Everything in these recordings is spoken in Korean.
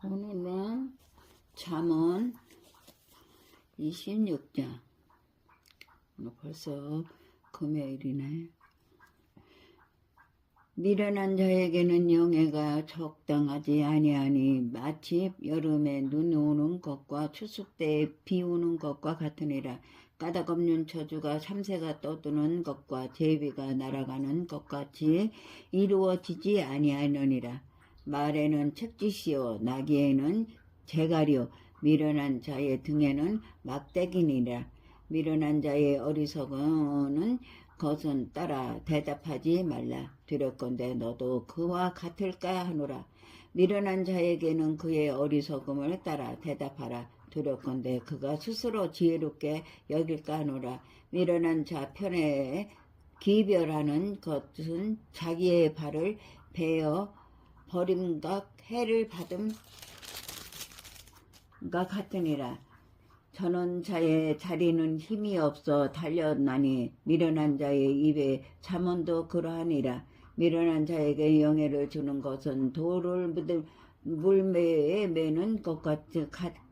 오늘은 잠언 26장. 오늘 벌써 금요일이네. 미련한 자에게는 영예가 적당하지 아니하니 마치 여름에 눈 오는 것과 추수 때에 비 오는 것과 같으니라. 까닭 없는 저주가 참새가 떠드는 것과 제비가 날아가는 것 같이 이루어지지 아니하느니라. 말에는 책짓이요 나귀에는 재갈이요 미련한 자의 등에는 막대기니라. 미련한 자의 어리석은 것은 따라 대답하지 말라. 두렵건대 너도 그와 같을까 하노라. 미련한 자에게는 그의 어리석음을 따라 대답하라. 두렵건대 그가 스스로 지혜롭게 여길까 하노라. 미련한 자 편에 기별하는 것은 자기의 발을 베어 버림과 해를 받음과 같으니라. 저는 자의 자리는 힘이 없어 달렸나니 미련한 자의 입에 잠언도 그러하니라. 미련한 자에게 영예를 주는 것은 돌을 묻을 물매에 매는 것과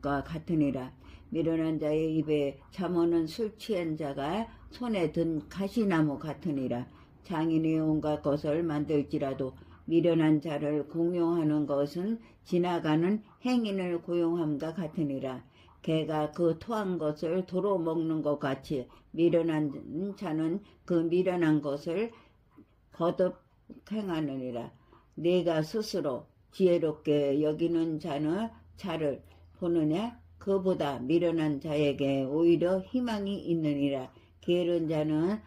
같으니라. 미련한 자의 입에 잠언은 술 취한 자가 손에 든 가시나무 같으니라. 장인이 온갖 것을 만들지라도 미련한 자를 공용하는 것은 지나가는 행인을 고용함과 같으니라. 개가 그 토한 것을 도로 먹는 것 같이 미련한 자는 그 미련한 것을 거듭 행하느니라. 내가 스스로 지혜롭게 여기는 자는 자를 보느냐? 그보다 미련한 자에게 오히려 희망이 있느니라. 게으른 자는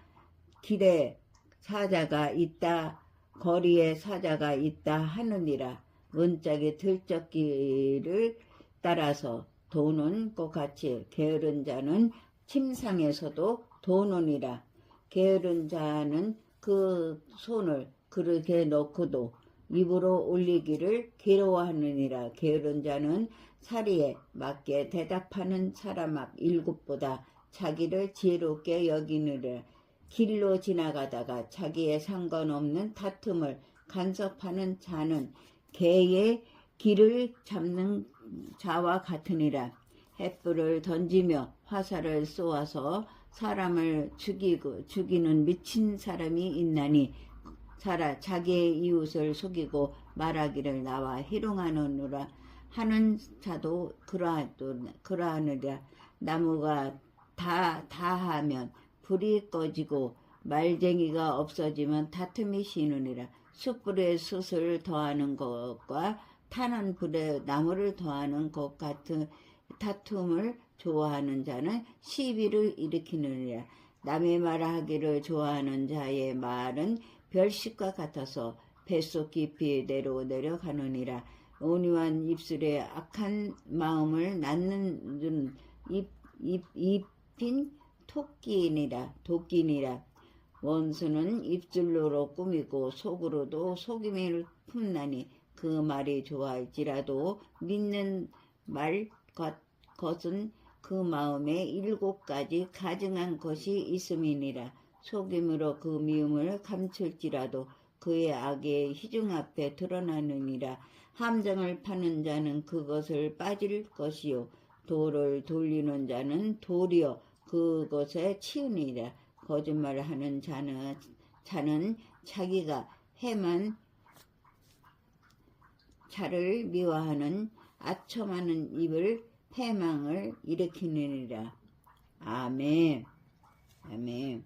길에 사자가 있다 거리에 사자가 있다 하느니라. 문짝의 들적기를 따라서 도는 것 같이 게으른 자는 침상에서도 도노니라. 게으른 자는 그 손을 그릇에 넣고도 입으로 올리기를 괴로워하느니라. 게으른 자는 사리에 맞게 대답하는 사람 앞 일곱보다 자기를 지혜롭게 여기느라 길로 지나가다가 자기의 상관없는 다툼을 간섭하는 자는 개의 길을 잡는 자와 같으니라. 햇불을 던지며 화살을 쏘아서 사람을 죽이고 죽이는 미친 사람이 있나니 살아 자기의 이웃을 속이고 말하기를 나와 희롱하느라 하는 자도 그러하느라 나무가 다 다하면 불이 꺼지고 말쟁이가 없어지면 다툼이 쉬느니라. 숯불에 숯을 더하는 것과 타는 불에 나무를 더하는 것 같은 다툼을 좋아하는 자는 시비를 일으키느니라. 남의 말하기를 좋아하는 자의 말은 별식과 같아서 뱃속 깊이 내려 내려가느니라. 온유한 입술에 악한 마음을 낳는 입, 입, 입힌 토끼니라 도끼니라. 원수는 입술로로 꾸미고 속으로도 속임을 품나니 그 말이 좋아할지라도 믿는 말 것은 그 마음에 일곱 가지 가증한 것이 있음이니라. 속임으로 그 미움을 감출지라도 그의 악의 희중 앞에 드러나느니라. 함정을 파는 자는 그것을 빠질 것이요. 돌을 돌리는 자는 돌이요 그것에 치우니라. 거짓말을 하는 자는 자는 자기가 해만 자를 미워하는 아첨하는 입을 패망을 일으키느니라. 아멘. 아멘.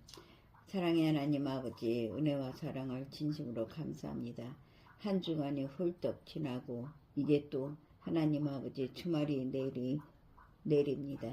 사랑의 하나님 아버지 은혜와 사랑을 진심으로 감사합니다. 한 주간이 훌떡 지나고 이제 또 하나님 아버지 주말이 내리 내립니다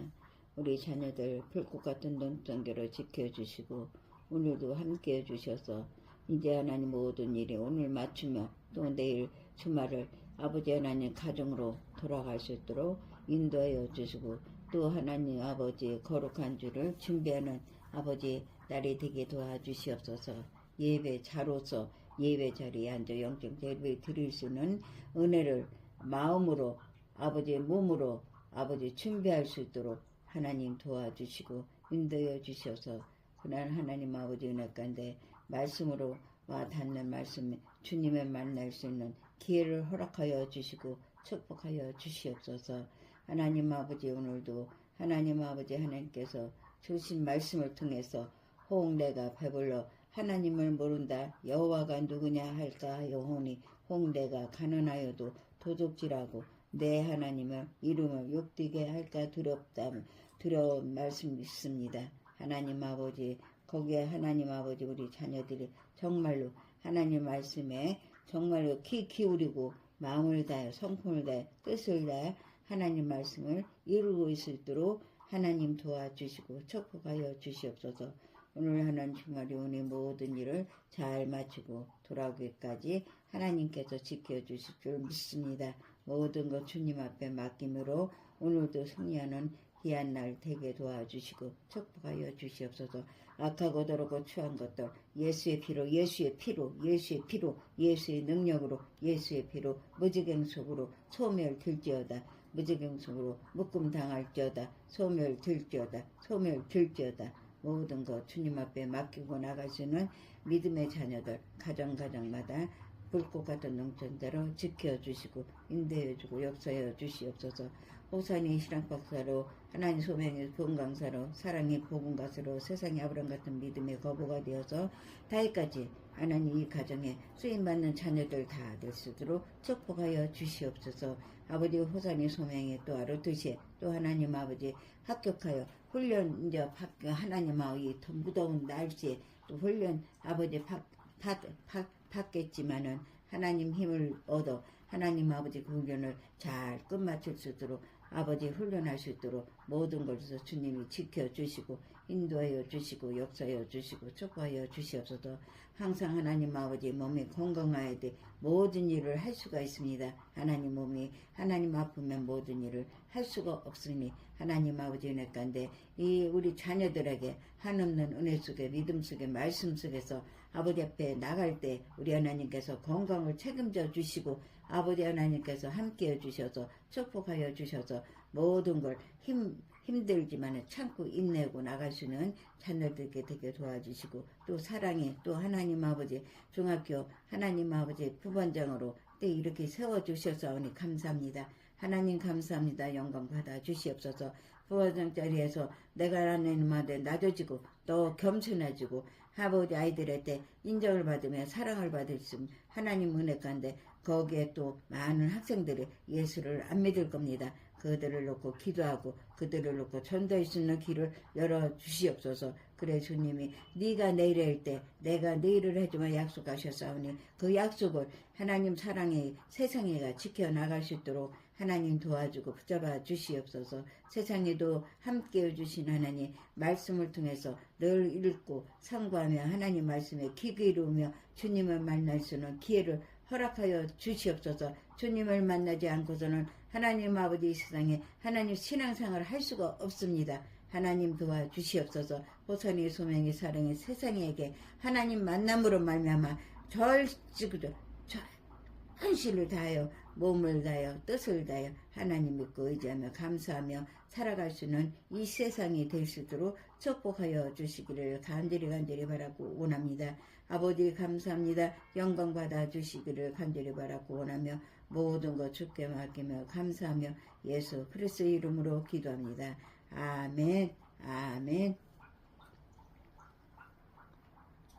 우리 자녀들 불꽃 같은 눈동자로 지켜주시고 오늘도 함께 해주셔서 이제 하나님 모든 일이 오늘 맞추며 또 내일 주말을 아버지 하나님 가정으로 돌아갈 수 있도록 인도하여 주시고 또 하나님 아버지 거룩한 주를 준비하는 아버지 날이 되게 도와주시옵소서. 예배 자로서 예배 자리에 앉아 영적 예배 드릴 수 있는 은혜를 마음으로 아버지 몸으로 아버지 준비할 수 있도록 하나님 도와주시고 인도해 주셔서 그날 하나님 아버지 은혜 가운데 말씀으로 와 닿는 말씀 주님을 만날 수 있는 기회를 허락하여 주시고 축복하여 주시옵소서. 하나님 아버지 오늘도 하나님 아버지 하나님께서 주신 말씀을 통해서 홍대가 배불러 하나님을 모른다 여호와가 누구냐 할까 영혼이 홍대가 가난하여도 도둑질하고 내 하나님을 이름을 욕되게 할까 두렵다 두려운 말씀 있습니다. 하나님 아버지 거기에 하나님 아버지 우리 자녀들이 정말로 하나님 말씀에 정말로 키 기울이고 마음을 다해 성품을 다해 뜻을 다해 하나님 말씀을 이루고 있도록 하나님 도와주시고 축복하여 주시옵소서. 오늘 하는 주말이 오늘 모든 일을 잘 마치고 돌아오기까지 하나님께서 지켜주실 줄 믿습니다. 모든 것 주님 앞에 맡김으로 오늘도 승리하는 귀한 날 되게 도와주시고 축복하여 주시옵소서. 악하고 더럽고 추한 것들 예수의 피로 예수의 피로 예수의 피로 예수의 능력으로 예수의 피로 무지갱속으로 소멸될지어다. 무지갱속으로 묶음 당할지어다. 소멸될지어다. 소멸될지어다. 모든 것 주님 앞에 맡기고 나가시는 믿음의 자녀들 가정 가정마다 불꽃 같은 농촌대로 지켜주시고 인도해주고 역사해 주시옵소서. 호산이 실랑박사로 하나님 소명의 본강사로 사랑의 복음가사로 세상의 아브람 같은 믿음의 거부가 되어서 다이까지 하나님 이 가정에 쓰임받는 자녀들 다 될 수 있도록 축복하여 주시옵소서. 아버지 호산이 소명에 또 아르듯이 또 하나님 아버지 합격하여 훈련 이제 박- 하나님 아버지 더 무더운 날씨에 또 훈련 아버지 박, 받, 받, 받겠지만은 하나님 힘을 얻어 하나님 아버지 그 훈련을 잘 끝마칠 수 있도록 아버지 훈련할 수 있도록 모든 것에서 주님이 지켜주시고 인도하여 주시고 역사하여 주시고 축복하여 주시옵소서. 항상 하나님 아버지 몸이 건강해야 돼 모든 일을 할 수가 있습니다. 하나님 몸이 하나님 아프면 모든 일을 할 수가 없으니 하나님 아버지 은혜 가운데 이 우리 자녀들에게 한없는 은혜 속에 믿음 속에 말씀 속에서 아버지 앞에 나갈 때 우리 하나님께서 건강을 책임져 주시고 아버지 하나님께서 함께해 주셔서 축복하여 주셔서 모든 걸 힘, 힘들지만 참고 인내고 나갈 수 있는 자녀들께 되게 도와주시고 또 사랑해 또 하나님 아버지 중학교 하나님 아버지 부반장으로 또 이렇게 세워주셔서 감사합니다. 하나님 감사합니다. 영광 받아 주시옵소서. 부화장 자리에서 내가 하나님한테 낮아지고 또 겸손해지고 아버지 아이들한테 인정을 받으며 사랑을 받을 수 있는 하나님 은혜 가운데 거기에 또 많은 학생들이 예수를 안 믿을 겁니다. 그들을 놓고 기도하고 그들을 놓고 전도할 수 있는 길을 열어 주시옵소서. 그래 주님이 네가 내일 할 때 내가 내일을 해주면 약속하셨사오니 그 약속을 하나님 사랑의 세상에가 지켜나갈 수 있도록 하나님 도와주고 붙잡아 주시옵소서 세상에도 함께 해주신 하나님 말씀을 통해서 늘 읽고 상고하며 하나님 말씀에 귀 기울이며 주님을 만날 수 있는 기회를 허락하여 주시옵소서 주님을 만나지 않고서는 하나님 아버지 이 세상에 하나님 신앙생활을 할 수가 없습니다. 하나님 도와 주시옵소서 호선이 소명이 사랑의 세상에게 하나님 만남으로 말미암아 절 지구도 헌신을 다하여 몸을 다하여 뜻을 다하여 하나님 믿고 의지하며 감사하며 살아갈 수 있는 이 세상이 될 수 있도록 축복하여 주시기를 간절히 간절히 바라고 원합니다. 아버지 감사합니다. 영광 받아 주시기를 간절히 바라고 원하며 모든 것 주께 맡기며 감사하며 예수 그리스도 이름으로 기도합니다. 아멘 아멘